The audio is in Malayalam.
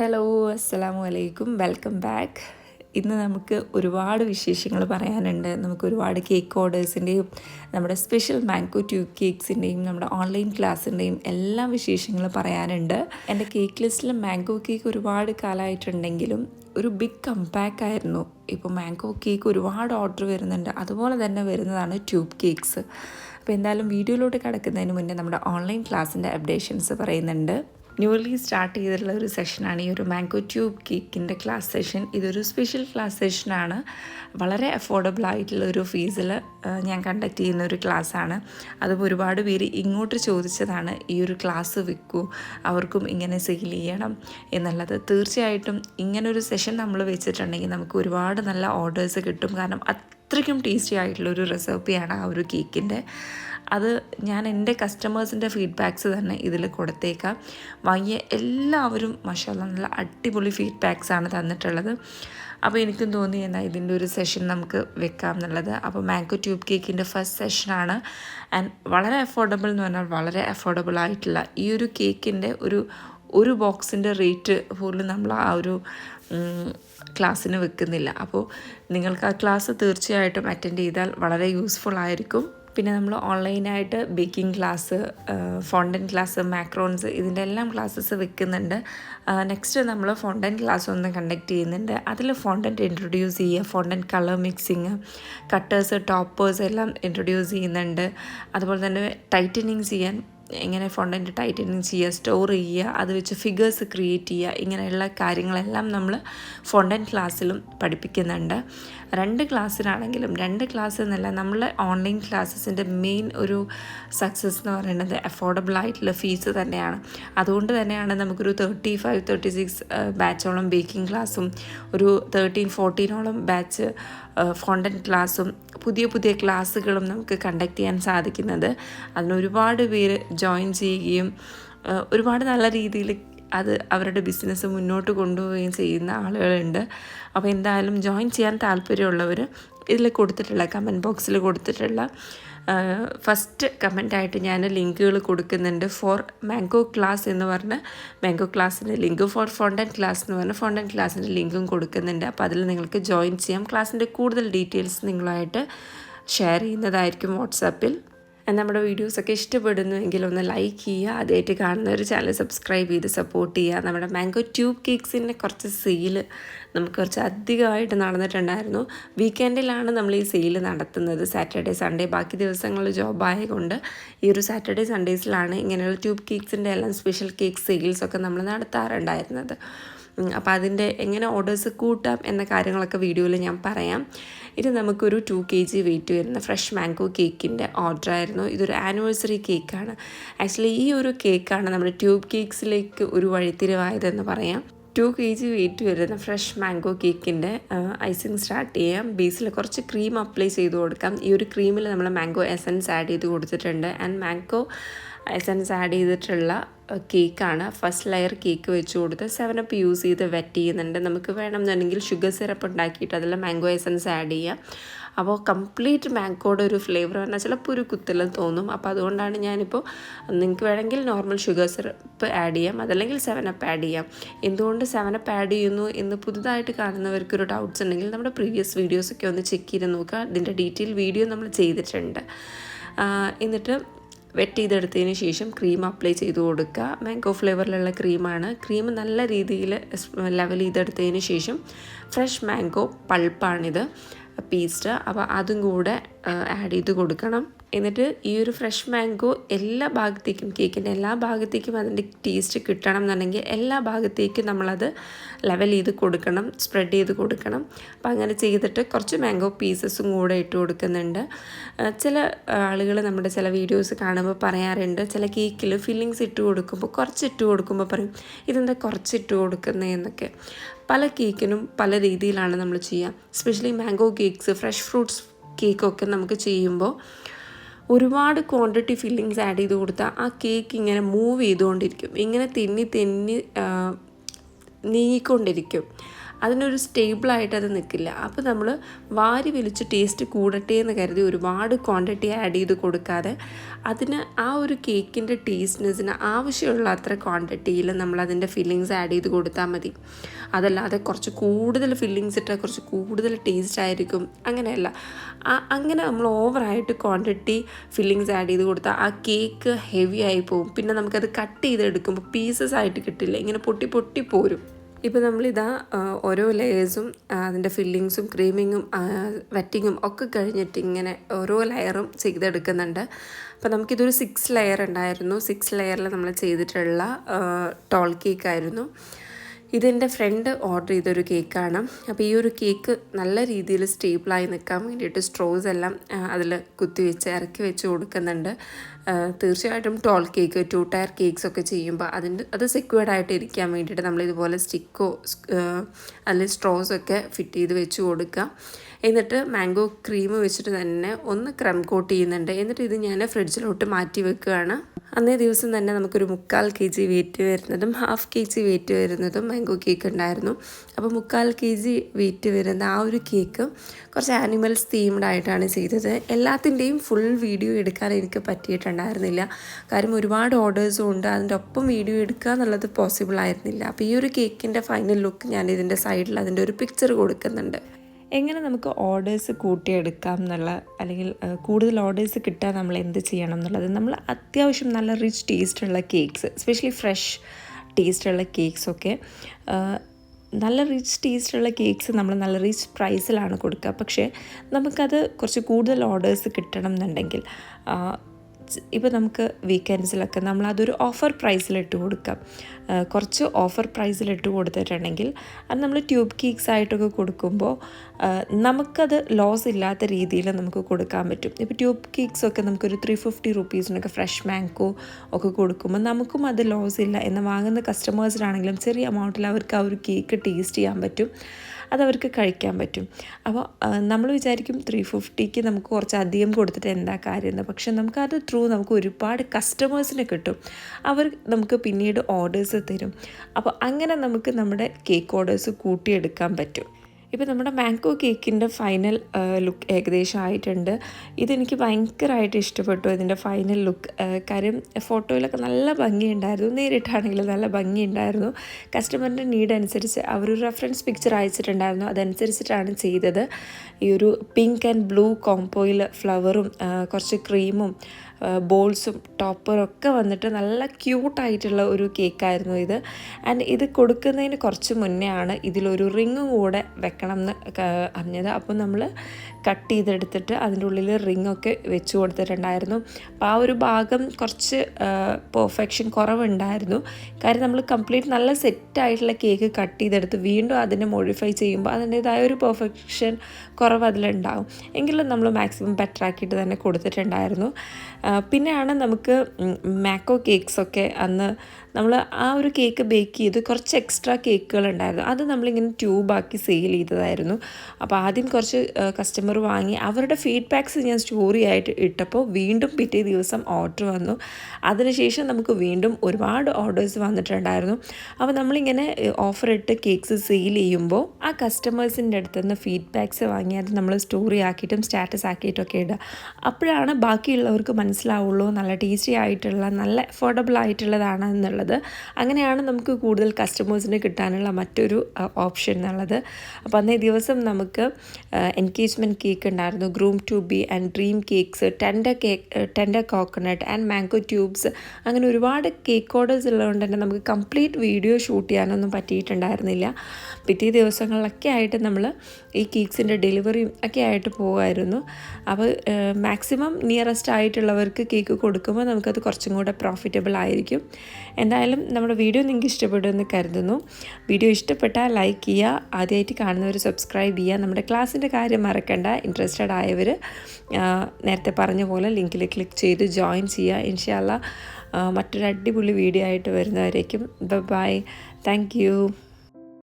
ഹലോ അസ്സലാമു അലൈക്കും വെൽക്കം ബാക്ക് ഇന്ന് നമുക്ക് ഒരുപാട് വിശേഷങ്ങൾ പറയാനുണ്ട്. നമുക്ക് ഒരുപാട് കേക്ക് ഓർഡേഴ്സിന്റെയും നമ്മുടെ സ്പെഷ്യൽ മാംഗോ ട്യൂബ് കേക്ക്സിന്റെയും നമ്മുടെ ഓൺലൈൻ ക്ലാസ്സിന്റെയും എല്ലാ വിശേഷങ്ങൾ പറയാനുണ്ട്. എന്റെ കേക്ക് ലിസ്റ്റിൽ മാംഗോ കേക്ക് ഒരുപാട് കാലമായിട്ടുണ്ടെങ്കിലും ഒരു ബിഗ് കമ്പാക്ക് ആയിരുന്നു. ഇപ്പോൾ മാംഗോ കേക്ക് ഒരുപാട് ഓർഡർ വരുന്നുണ്ട്. അതുപോലെ തന്നെ വരുന്നതാണ് ട്യൂബ് കേക്ക്സ് അപ്പോൾ എന്തായാലും വീഡിയോയിലോട്ട് കിടക്കുന്നതിന് മുന്നേ നമ്മുടെ ഓൺലൈൻ ക്ലാസ്സിന്റെ അപ്ഡേഷൻസ് പറയുന്നുണ്ട്. ന്യൂലി സ്റ്റാർട്ട് ചെയ്തിട്ടുള്ള ഒരു സെഷനാണ്. ഈ ഒരു മാംഗോ ട്യൂബ് കേക്കിന്റെ ക്ലാസ് സെഷൻ. ഇതൊരു സ്പെഷ്യൽ ക്ലാസ് സെഷനാണ്. വളരെ അഫോർഡബിൾ ആയിട്ടുള്ള ഒരു ഫീസിൽ ഞാൻ കണ്ടക്ട് ചെയ്യുന്ന ഒരു ക്ലാസ്സാണ്. അതും ഒരുപാട് പേര് ഇങ്ങോട്ട് ചോദിച്ചതാണ് ഈ ഒരു ക്ലാസ് വിൽക്കൂ അവർക്കും ഇങ്ങനെ സെയിൽ ചെയ്യണം എന്നുള്ളത്. തീർച്ചയായിട്ടും ഇങ്ങനൊരു സെഷൻ നമ്മൾ വെച്ചിട്ടുണ്ടെങ്കിൽ നമുക്ക് ഒരുപാട് നല്ല ഓർഡേഴ്സ് കിട്ടും. കാരണം അത്രയ്ക്കും ടേസ്റ്റി ആയിട്ടുള്ള ഒരു റെസിപ്പിയാണ് ആ ഒരു കേക്കിന്റെ. അത് ഞാൻ എന്റെ കസ്റ്റമേഴ്സിന്റെ ഫീഡ്ബാക്ക്സ് തന്നെ ഇതിൽ കൊടുത്തേക്കാം. വാങ്ങിയ എല്ലാവരും മഷാല നല്ല അടിപൊളി ഫീഡ്ബാക്ക്സ് ആണ് തന്നിട്ടുള്ളത്. അപ്പോൾ എനിക്കും തോന്നി എന്നാൽ ഇതിന്റെ ഒരു സെഷൻ നമുക്ക് വെക്കാം എന്നുള്ളത്. അപ്പോൾ മാംഗോ ട്യൂബ് കേക്കിന്റെ ഫസ്റ്റ് സെഷനാണ് ആൻഡ് വളരെ അഫോർഡബിൾ എന്ന് പറഞ്ഞാൽ വളരെ അഫോർഡബിൾ ആയിട്ടുള്ള ഈ ഒരു കേക്കിന്റെ ഒരു ഒരു ബോക്സിന്റെ റേറ്റ് പോലും നമ്മൾ ആ ഒരു ക്ലാസ്സിന് വെക്കുന്നില്ല. അപ്പോൾ നിങ്ങൾക്ക് ആ ക്ലാസ് തീർച്ചയായിട്ടും അറ്റൻഡ് ചെയ്താൽ വളരെ യൂസ്ഫുൾ ആയിരിക്കും. പിന്നെ നമ്മൾ ഓൺലൈനായിട്ട് baking class fondant class macarons ഇതിന്റെ എല്ലാം ക്ലാസ്സസ് വെക്കുന്നുണ്ട്. നെക്സ്റ്റ് നമ്മൾ ഫോണ്ടൻ ക്ലാസ് ഒന്ന് കണ്ടക്ട് ചെയ്യുന്നുണ്ട്. അതിൽ ഫോണ്ടന്റ് ഇൻട്രൊഡ്യൂസ് ചെയ്യുക fondant colour mixing cutters toppers എല്ലാം ഇൻട്രൊഡ്യൂസ് ചെയ്യുന്നുണ്ട്. അതുപോലെ തന്നെ ടൈറ്റനിങ് ചെയ്യാൻ എങ്ങനെ ഫോണ്ടന്റ് ടൈറ്റനിങ് ചെയ്യുക സ്റ്റോർ ചെയ്യുക അത് വെച്ച് ഫിഗേഴ്സ് ക്രിയേറ്റ് ചെയ്യുക ഇങ്ങനെയുള്ള കാര്യങ്ങളെല്ലാം നമ്മൾ ഫോണ്ടൻ ക്ലാസ്സിലും പഠിപ്പിക്കുന്നുണ്ട്. രണ്ട് ക്ലാസ്സിലാണെങ്കിലും രണ്ട് ക്ലാസ് എന്നല്ല നമ്മളെ ഓൺലൈൻ ക്ലാസ്സസിന്റെ മെയിൻ ഒരു സക്സസ് എന്ന് പറയുന്നത് അഫോർഡബിൾ ആയിട്ടുള്ള ഫീസ് തന്നെയാണ്. അതുകൊണ്ട് തന്നെയാണ് നമുക്കൊരു തേർട്ടി ഫൈവ് തേർട്ടി സിക്സ് ബാച്ചോളം ബേക്കിംഗ് ക്ലാസ്സും ഒരു തേർട്ടീൻ ഫോർട്ടീനോളം ബാച്ച് ഫോണ്ടൻ ക്ലാസ്സും പുതിയ പുതിയ ക്ലാസ്സുകളും നമുക്ക് കണ്ടക്ട് ചെയ്യാൻ സാധിക്കുന്നത്. അതിനൊരുപാട് പേര് ജോയിൻ ചെയ്യുകയും ഒരുപാട് നല്ല രീതിയിൽ അത് അവരുടെ ബിസിനസ് മുന്നോട്ട് കൊണ്ടുപോവുകയും ചെയ്യുന്ന ആളുകളുണ്ട്. അപ്പോൾ എന്തായാലും ജോയിൻ ചെയ്യാൻ താല്പര്യമുള്ളവർ ഇതിൽ കൊടുത്തിട്ടുള്ള കമന്റ് ബോക്സിൽ കൊടുത്തിട്ടുള്ള ഫസ്റ്റ് കമന്റായിട്ട് ഞാൻ ലിങ്കുകൾ കൊടുക്കുന്നുണ്ട്. ഫോർ മാംഗോ ക്ലാസ് എന്ന് പറഞ്ഞ മാംഗോ ക്ലാസ്സിന്റെ ലിങ്ക് ഫോർ ഫോണ്ടൻ ക്ലാസ് എന്ന് പറഞ്ഞ് ഫോണ്ടൻ ക്ലാസ്സിന്റെ ലിങ്കും കൊടുക്കുന്നുണ്ട്. അപ്പോൾ അതിൽ നിങ്ങൾക്ക് ജോയിൻ ചെയ്യാം. ക്ലാസ്സിന്റെ കൂടുതൽ ഡീറ്റെയിൽസ് നിങ്ങളായിട്ട് ഷെയർ ചെയ്യുന്നതായിരിക്കും വാട്സാപ്പിൽ. നമ്മുടെ വീഡിയോസൊക്കെ ഇഷ്ടപ്പെടുന്നുവെങ്കിൽ ഒന്ന് ലൈക്ക് ചെയ്യുക. ആദ്യമായിട്ട് കാണുന്ന ഒരു ചാനൽ സബ്സ്ക്രൈബ് ചെയ്ത് സപ്പോർട്ട് ചെയ്യുക. നമ്മുടെ മാംഗോ ട്യൂബ് കേക്ക്സിന്റെ കുറച്ച് സെയിൽ നമുക്ക് കുറച്ച് അധികമായിട്ട് നടന്നിട്ടുണ്ടായിരുന്നു. വീക്കെൻഡിലാണ് നമ്മൾ ഈ സെയിൽ നടത്തുന്നത്. സാറ്റർഡേ സൺഡേ ബാക്കി ദിവസങ്ങളിൽ ജോബ് ആയതുകൊണ്ട് ഈ ഒരു സാറ്റർഡേ സൺഡേസിലാണ് ഇങ്ങനെയുള്ള ട്യൂബ് കേക്ക്സിന്റെ എല്ലാം സ്പെഷ്യൽ കേക്ക് സെയിൽസൊക്കെ നമ്മൾ നടത്താറുണ്ടായിരുന്നത്. അപ്പോൾ അതിന്റെ എങ്ങനെ ഓർഡേഴ്സ് കൂട്ടാം എന്ന കാര്യങ്ങളൊക്കെ വീഡിയോയിൽ ഞാൻ പറയാം. ഇത് നമുക്കൊരു ടു കെ ജി വെയിറ്റ് വരുന്ന ഫ്രഷ് മാംഗോ കേക്കിന്റെ ഓർഡർ ആയിരുന്നു. ഇതൊരു ആനിവേഴ്സറി കേക്കാണ് ആക്ച്വലി ഈ ഒരു കേക്കാണ് നമ്മുടെ ട്യൂബ് കേക്ക്സിലേക്ക് ഒരു വഴിത്തിരിവായതെന്ന് പറയാം. ടു കെ ജി വെയിറ്റ് വരുന്ന ഫ്രഷ് മാംഗോ കേക്കിന്റെ ഐസിങ് സ്റ്റാർട്ട് ചെയ്യാം. ബേസിൽ കുറച്ച് ക്രീം അപ്ലൈ ചെയ്ത് കൊടുക്കാം. ഈ ഒരു ക്രീമിൽ നമ്മൾ മാംഗോ എസൻസ് ആഡ് ചെയ്ത് കൊടുത്തിട്ടുണ്ട്. ആൻഡ് മാംഗോ എസൻസ് ആഡ് ചെയ്തിട്ടുള്ള കേക്കാണ്. ഫസ്റ്റ് ലെയർ കേക്ക് വെച്ച് കൊടുത്ത് സെവൻ അപ്പ് യൂസ് ചെയ്ത് വെറ്റ് ചെയ്യുന്നുണ്ട്. നമുക്ക് വേണമെന്നുണ്ടെങ്കിൽ ഷുഗർ സിറപ്പ് ഉണ്ടാക്കിയിട്ട് അതിൽ മാംഗോ എസൻസ് ആഡ് ചെയ്യാം. അപ്പോൾ കംപ്ലീറ്റ് മാങ്കോയുടെ ഒരു ഫ്ലേവർ പറഞ്ഞാൽ ചിലപ്പോൾ ഒരു കുത്തലും തോന്നും. അപ്പോൾ അതുകൊണ്ടാണ് ഞാനിപ്പോൾ നിങ്ങൾക്ക് വേണമെങ്കിൽ നോർമൽ ഷുഗർ സിറപ്പ് ആഡ് ചെയ്യാം അതല്ലെങ്കിൽ സെവൻ അപ്പ് ആഡ് ചെയ്യാം. എന്തുകൊണ്ട് സെവൻ അപ്പ് ആഡ് ചെയ്യുന്നു എന്ന് പുതുതായിട്ട് കാണുന്നവർക്ക് ഒരു ഡൗട്ട്സ് ഉണ്ടെങ്കിൽ നമ്മുടെ പ്രീവിയസ് വീഡിയോസൊക്കെ ഒന്ന് ചെക്ക് ചെയ്ത് നോക്കുക. അതിന്റെ ഡീറ്റെയിൽ വീഡിയോ നമ്മൾ ചെയ്തിട്ടുണ്ട്. എന്നിട്ട് വെറ്റ് ചെയ്തെടുത്തതിന് ശേഷം ക്രീം അപ്ലൈ ചെയ്ത് കൊടുക്കുക. മാംഗോ ഫ്ലേവറിലുള്ള ക്രീമാണ് ക്രീം നല്ല രീതിയിൽ ലെവൽ ചെയ്തെടുത്തതിന് ശേഷം ഫ്രഷ് മാംഗോ പൾപ്പാണിത് പീസ്റ്റ് അപ്പോൾ അതും കൂടെ ആഡ് ചെയ്ത് കൊടുക്കണം. എന്നിട്ട് ഈ ഒരു ഫ്രഷ് മാംഗോ എല്ലാ ഭാഗത്തേക്കും കേക്കിന്റെ എല്ലാ ഭാഗത്തേക്കും അതിന്റെ ടേസ്റ്റ് കിട്ടണം എന്നുണ്ടെങ്കിൽ എല്ലാ ഭാഗത്തേക്കും നമ്മളത് ലെവൽ ചെയ്ത് കൊടുക്കണം സ്പ്രെഡ് ചെയ്ത് കൊടുക്കണം. അപ്പോൾ അങ്ങനെ ചെയ്തിട്ട് കുറച്ച് മാംഗോ പീസസും കൂടെ ഇട്ട് കൊടുക്കുന്നുണ്ട്. ചില ആളുകൾ നമ്മുടെ ചില വീഡിയോസ് കാണുമ്പോൾ പറയാറുണ്ട് ചില കേക്കിൽ ഫില്ലിങ്സ് ഇട്ട് കൊടുക്കുമ്പോൾ കുറച്ച് ഇട്ട് കൊടുക്കുമ്പോൾ പറയും ഇതെന്താ കുറച്ച് ഇട്ട് കൊടുക്കുന്നതെന്നൊക്കെ പല കേക്കിനും പല രീതിയിലാണ് നമ്മൾ ചെയ്യുക specially mango cakes fresh fruits കേക്കൊക്കെ നമുക്ക് ചെയ്യുമ്പോൾ ഒരുപാട് ക്വാണ്ടിറ്റി ഫില്ലിങ്സ് ആഡ് ചെയ്ത് കൊടുത്താൽ ആ കേക്ക് ഇങ്ങനെ മൂവ് ചെയ്തുകൊണ്ടിരിക്കും. ഇങ്ങനെ തെന്നി തെന്നി നീങ്ങിക്കൊണ്ടിരിക്കും. അതിനൊരു സ്റ്റേബിളായിട്ട് അത് നിൽക്കില്ല. അപ്പോൾ നമ്മൾ വാരി വലിച്ച് ടേസ്റ്റ് കൂടട്ടെ എന്ന് കരുതി ഒരുപാട് ക്വാണ്ടിറ്റി ആഡ് ചെയ്ത് കൊടുക്കാതെ അതിന് ആ ഒരു കേക്കിന്റെ ടേസ്റ്റ്നെസ്സിന് ആവശ്യമുള്ള അത്ര ക്വാണ്ടിറ്റിയിൽ നമ്മൾ അതിന്റെ ഫില്ലിങ്സ് ആഡ് ചെയ്ത് കൊടുത്താൽ മതി. അതല്ലാതെ കുറച്ച് കൂടുതൽ ഫില്ലിങ്സ് ഇട്ടാൽ കുറച്ച് കൂടുതൽ ടേസ്റ്റ് ആയിരിക്കും. അങ്ങനെയല്ല. അങ്ങനെ നമ്മൾ ഓവറായിട്ട് ക്വാണ്ടിറ്റി ഫില്ലിങ്സ് ആഡ് ചെയ്ത് കൊടുത്താൽ ആ കേക്ക് ഹെവി ആയി പോകും പിന്നെ നമുക്കത് കട്ട് ചെയ്തെടുക്കുമ്പോൾ പീസസ് ആയിട്ട് കിട്ടില്ല. ഇങ്ങനെ പൊട്ടി പൊട്ടി പോരും. ഇപ്പോൾ നമ്മളിതാ ഓരോ ലെയേഴ്സും അതിന്റെ ഫില്ലിങ്സും ക്രീമിങ്ങും വെറ്റിങ്ങും ഒക്കെ കഴിഞ്ഞിട്ട് ഇങ്ങനെ ഓരോ ലെയറും ചെയ്തെടുക്കുന്നുണ്ട്. അപ്പോൾ നമുക്കിതൊരു സിക്സ് ലെയർ ഉണ്ടായിരുന്നു. സിക്സ് ലെയറിൽ നമ്മൾ ചെയ്തിട്ടുള്ള ടോൾ കേക്കായിരുന്നു ഇതെന്റെ ഫ്രണ്ട് ഓർഡർ ചെയ്തൊരു കേക്കാണ് അപ്പോൾ ഈ ഒരു കേക്ക് നല്ല രീതിയിൽ സ്റ്റേബിളായി നിൽക്കാൻ വേണ്ടിയിട്ട് സ്ട്രോസ് എല്ലാം അതിൽ കുത്തിവെച്ച് ഇറക്കി വെച്ച് കൊടുക്കുന്നുണ്ട്. തീർച്ചയായിട്ടും tall cake two tier cakes ഒക്കെ ചെയ്യുമ്പോൾ അതിന്റെ അത് സെക്യൂർഡ് ആയിട്ട് ഇരിക്കാൻ വേണ്ടിയിട്ട് നമ്മൾ ഇതുപോലെ സ്റ്റിക്കോ അല്ലെങ്കിൽ സ്ട്രോസ് ഒക്കെ ഫിറ്റ് ചെയ്ത് വെച്ച് കൊടുക്കുക. എന്നിട്ട് മാംഗോ ക്രീം വെച്ചിട്ട് തന്നെ ഒന്ന് ക്രം കോട്ട് ചെയ്യുന്നുണ്ട്. എന്നിട്ട് ഇത് ഞാൻ ഫ്രിഡ്ജിലോട്ട് മാറ്റി വെക്കുകയാണ്. അന്നേ ദിവസം തന്നെ നമുക്കൊരു മുക്കാൽ കെ ജി വെയിറ്റ് വരുന്നതും ഹാഫ് കെ ജി വെയിറ്റ് വരുന്നതും മാംഗോ കേക്ക് ഉണ്ടായിരുന്നു. അപ്പോൾ മുക്കാൽ കെ ജി വെയിറ്റ് വരുന്ന ആ ഒരു കേക്ക് കുറച്ച് ആനിമൽസ് തീംഡ് ആയിട്ടാണ് ചെയ്തത്. എല്ലാത്തിന്റെയും ഫുൾ വീഡിയോ എടുക്കാൻ എനിക്ക് പറ്റിയിട്ടുണ്ടായിരുന്നില്ല. കാരണം ഒരുപാട് ഓർഡേഴ്സും ഉണ്ട്. അതിന്റെ ഒപ്പം വീഡിയോ എടുക്കുക എന്നുള്ളത് പോസിബിൾ ആയിരുന്നില്ല. അപ്പോൾ ഈ ഒരു കേക്കിന്റെ ഫൈനൽ ലുക്ക് ഞാൻ ഇതിന്റെ സൈഡിൽ അതിന്റെ ഒരു പിക്ചർ കൊടുക്കുന്നുണ്ട്. എങ്ങനെ നമുക്ക് ഓർഡേഴ്സ് കൂട്ടിയെടുക്കാം എന്നുള്ള അല്ലെങ്കിൽ കൂടുതൽ ഓർഡേഴ്സ് കിട്ടാൻ നമ്മൾ എന്ത് ചെയ്യണം എന്നുള്ളത്. നമ്മൾ അത്യാവശ്യം നല്ല റിച്ച് ടേസ്റ്റുള്ള കേക്ക്സ് സ്പെഷ്യലി ഫ്രഷ് ടേസ്റ്റുള്ള കേക്ക്സൊക്കെ നല്ല റിച്ച് ടേസ്റ്റുള്ള കേക്ക്സ് നമ്മൾ നല്ല റിച്ച് പ്രൈസിലാണ് കൊടുക്കുക. പക്ഷേ നമുക്കത് കുറച്ച് കൂടുതൽ ഓർഡേഴ്സ് കിട്ടണം എന്നുണ്ടെങ്കിൽ ഇപ്പോൾ നമുക്ക് വീക്കെൻഡ്സിലൊക്കെ നമ്മൾ അതൊരു ഓഫർ പ്രൈസിലിട്ട് കൊടുക്കാം. കുറച്ച് ഓഫർ പ്രൈസിലിട്ട് കൊടുത്തിട്ടുണ്ടെങ്കിൽ അത് നമ്മൾ ട്യൂബ് കേക്ക്സ് ആയിട്ടൊക്കെ കൊടുക്കുമ്പോൾ നമുക്കത് ലോസ് ഇല്ലാത്ത രീതിയിൽ നമുക്ക് കൊടുക്കാൻ പറ്റും. ഇപ്പോൾ ട്യൂബ് കേക്ക്സ് ഒക്കെ നമുക്കൊരു ത്രീ ഫിഫ്റ്റി റുപ്പീസിനൊക്കെ ഫ്രഷ് മാങ്കോ ഒക്കെ കൊടുക്കുമ്പോൾ നമുക്കും അത് ലോസ് ഇല്ല എന്ന് വാങ്ങുന്ന കസ്റ്റമേഴ്സിനാണെങ്കിലും ചെറിയ എമൗണ്ടിൽ അവർക്ക് ആ ഒരു കേക്ക് ടേസ്റ്റ് ചെയ്യാൻ പറ്റും. അതവർക്ക് കഴിക്കാൻ പറ്റും. അപ്പോൾ നമ്മൾ വിചാരിക്കും ത്രീ ഫിഫ്റ്റിക്ക് നമുക്ക് കുറച്ച് അധികം കൊടുത്തിട്ട് എന്താ കാര്യം എന്ന് പക്ഷെ നമുക്കത് ത്രൂ നമുക്ക് ഒരുപാട് കസ്റ്റമേഴ്സിനെ കിട്ടും. അവർ നമുക്ക് പിന്നീട് ഓർഡേഴ്സ് തരും. അപ്പോൾ അങ്ങനെ നമുക്ക് നമ്മുടെ കേക്ക് ഓർഡേഴ്സ് കൂട്ടിയെടുക്കാൻ പറ്റും. ഇപ്പോൾ നമ്മുടെ മാംഗോ കേക്കിന്റെ ഫൈനൽ ലുക്ക് ഏകദേശം ആയിട്ടുണ്ട് ഇതെനിക്ക് ഭയങ്കരമായിട്ട് ഇഷ്ടപ്പെട്ടു ഇതിന്റെ ഫൈനൽ ലുക്ക്. കാര്യം ഫോട്ടോയിലൊക്കെ നല്ല ഭംഗിയുണ്ടായിരുന്നു. നേരിട്ടാണെങ്കിലും നല്ല ഭംഗിയുണ്ടായിരുന്നു. കസ്റ്റമറിന്റെ നീഡ് അനുസരിച്ച് അവർ റെഫറൻസ് പിക്ചർ അയച്ചിട്ടുണ്ടായിരുന്നു. അതനുസരിച്ചിട്ടാണ് ചെയ്തത്. ഈ ഒരു പിങ്ക് ആൻഡ് ബ്ലൂ കോംപോയിൽ ഫ്ലവറും കുറച്ച് ക്രീമും ബോൾസും ടോപ്പറും ഒക്കെ വന്നിട്ട് നല്ല ക്യൂട്ടായിട്ടുള്ള ഒരു കേക്കായിരുന്നു ഇത്. ആൻഡ് ഇത് കൊടുക്കുന്നതിന് കുറച്ച് മുന്നേ ആണ് ഇതിലൊരു റിങ്ങും കൂടെ വെക്കണം എന്ന് അറിഞ്ഞത്. അപ്പോൾ നമ്മൾ കട്ട് ചെയ്തെടുത്തിട്ട് അതിന്റെ ഉള്ളിൽ റിങ്ങൊക്കെ വെച്ച് കൊടുത്തിട്ടുണ്ടായിരുന്നു. അപ്പോൾ ആ ഒരു ഭാഗം കുറച്ച് പെർഫെക്ഷൻ കുറവുണ്ടായിരുന്നു. കാര്യം നമ്മൾ കംപ്ലീറ്റ് നല്ല സെറ്റായിട്ടുള്ള കേക്ക് കട്ട് ചെയ്തെടുത്ത് വീണ്ടും അതിനെ മോഡിഫൈ ചെയ്യുമ്പോൾ അതിന്റേതായ ഒരു പെർഫെക്ഷൻ കുറവ് അതിലുണ്ടാവും. എങ്കിലും നമ്മൾ മാക്സിമം ബെറ്റർ ആക്കിയിട്ട് തന്നെ കൊടുത്തിട്ടുണ്ടായിരുന്നു. പിന്നെയാണ് നമുക്ക് മാക്കോ കേക്ക്സൊക്കെ അന്ന് നമ്മൾ ആ ഒരു കേക്ക് ബേക്ക് ചെയ്ത് കുറച്ച് എക്സ്ട്രാ കേക്കുകൾ ഉണ്ടായിരുന്നു. അത് നമ്മളിങ്ങനെ ട്യൂബാക്കി സെയിൽ ചെയ്തതായിരുന്നു. അപ്പോൾ ആദ്യം കുറച്ച് കസ്റ്റമർ വാങ്ങി. അവരുടെ ഫീഡ്ബാക്ക്സ് ഞാൻ സ്റ്റോറി ആയിട്ട് ഇട്ടപ്പോൾ വീണ്ടും പിറ്റേ ദിവസം ഓർഡർ വന്നു. അതിനുശേഷം നമുക്ക് വീണ്ടും ഒരുപാട് ഓർഡേഴ്സ് വന്നിട്ടുണ്ടായിരുന്നു. അപ്പോൾ നമ്മളിങ്ങനെ ഓഫർ ഇട്ട് കേക്ക്സ് സെയിൽ ചെയ്യുമ്പോൾ ആ കസ്റ്റമേഴ്സിന്റെ അടുത്ത് നിന്ന് ഫീഡ്ബാക്ക്സ് വാങ്ങി. അത് നമ്മൾ സ്റ്റോറി ആക്കിയിട്ടും സ്റ്റാറ്റസ് ആക്കിയിട്ടൊക്കെ ഇടുക. അപ്പോഴാണ് ബാക്കിയുള്ളവർക്ക് മനസ്സിലാവുള്ളൂ. നല്ല ടേസ്റ്റി ആയിട്ടുള്ള നല്ല അഫോർഡബിൾ ആയിട്ടുള്ളതാണ് എന്നുള്ളത് എന്നുള്ളത്. അങ്ങനെയാണ് നമുക്ക് കൂടുതൽ കസ്റ്റമേഴ്സിന് കിട്ടാനുള്ള മറ്റൊരു ഓപ്ഷൻ എന്നുള്ളത്. അപ്പോൾ അന്നേ ദിവസം നമുക്ക് എൻഗേജ്മെന്റ് കേക്ക് ഉണ്ടായിരുന്നു. Groom to be and dream cakes tender cake tender coconut and mango tubes അങ്ങനെ ഒരുപാട് കേക്ക് ഓർഡേഴ്സ് ഉള്ളതുകൊണ്ട് തന്നെ നമുക്ക് കംപ്ലീറ്റ് വീഡിയോ ഷൂട്ട് ചെയ്യാനൊന്നും പറ്റിയിട്ടുണ്ടായിരുന്നില്ല. പിറ്റേ ദിവസങ്ങളിലൊക്കെ ആയിട്ട് നമ്മൾ ഈ കേക്ക്സിന്റെ ഡെലിവറിയും ഒക്കെ ആയിട്ട് പോകുമായിരുന്നു അപ്പോൾ മാക്സിമം നിയറസ്റ്റ് ആയിട്ടുള്ളവർക്ക് കേക്ക് കൊടുക്കുമ്പോൾ നമുക്കത് കുറച്ചും കൂടെ പ്രോഫിറ്റബിൾ ആയിരിക്കും. എന്തായാലും നമ്മുടെ വീഡിയോ നിങ്ങൾക്ക് ഇഷ്ടപ്പെടുമെന്ന് കരുതുന്നു. വീഡിയോ ഇഷ്ടപ്പെട്ടാൽ ലൈക്ക് ചെയ്യുക ആദ്യമായിട്ട് കാണുന്നവർ സബ്സ്ക്രൈബ് ചെയ്യുക. നമ്മുടെ ക്ലാസ്സിന്റെ കാര്യം മറക്കണ്ട ഇൻട്രസ്റ്റഡ് ആയവർ നേരത്തെ പറഞ്ഞ പോലെ ലിങ്കിൽ ക്ലിക്ക് ചെയ്ത് ജോയിൻ ചെയ്യുക. ഇൻഷാല്ല മറ്റൊരു അടിപൊളി വീഡിയോ ആയിട്ട് വരുന്നവരേക്കും. Bye thank